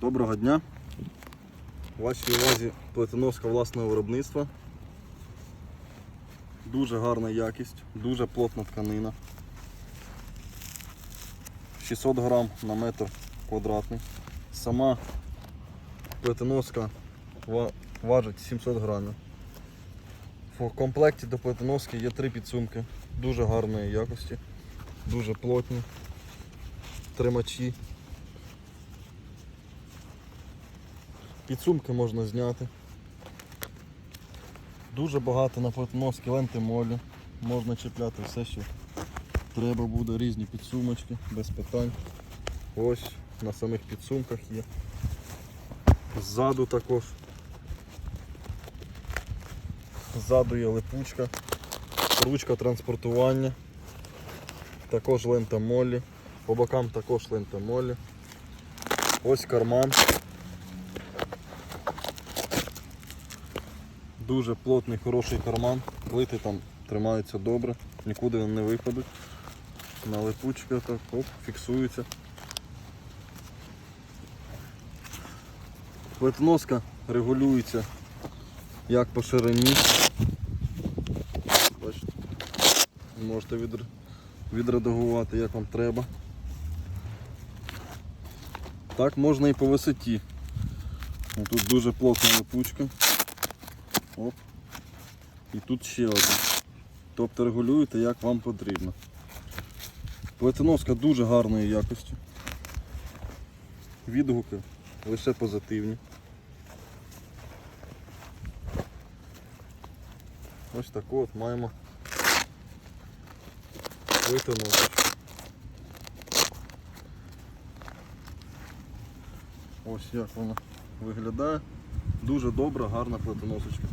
Доброго дня. У вашій увазі плетеноска власного виробництва. Дуже гарна якість, дуже плотна тканина. 600 грам на метр квадратний. Сама плетеноска важить 700 грамів. В комплекті до плетеноски є три підсумки дуже гарної якості, дуже плотні, тримачі. Підсумки можна зняти. Дуже багато на плетоноски ленти молі. Можна чіпляти все, що треба буде, різні підсумочки, без питань. Ось на самих підсумках є. Ззаду також. Ззаду є липучка, ручка транспортування, також лента молі, по бокам також лента молі. Ось карман. Дуже плотний, хороший карман. Плити там тримаються добре, нікуди вони не випадуть. На липучка так оп, фіксується. Плетоноска регулюється як по ширині. Бачите, можете відредагувати як вам треба. Так можна і по висоті. Тут дуже плотна липучка. Оп. І тут ще один. Тобто регулюєте як вам потрібно. Плетеноска дуже гарної якості. Відгуки лише позитивні. Ось таку от маємо плетеносочку. Ось як вона виглядає. Дуже добра, гарна плетеносочка.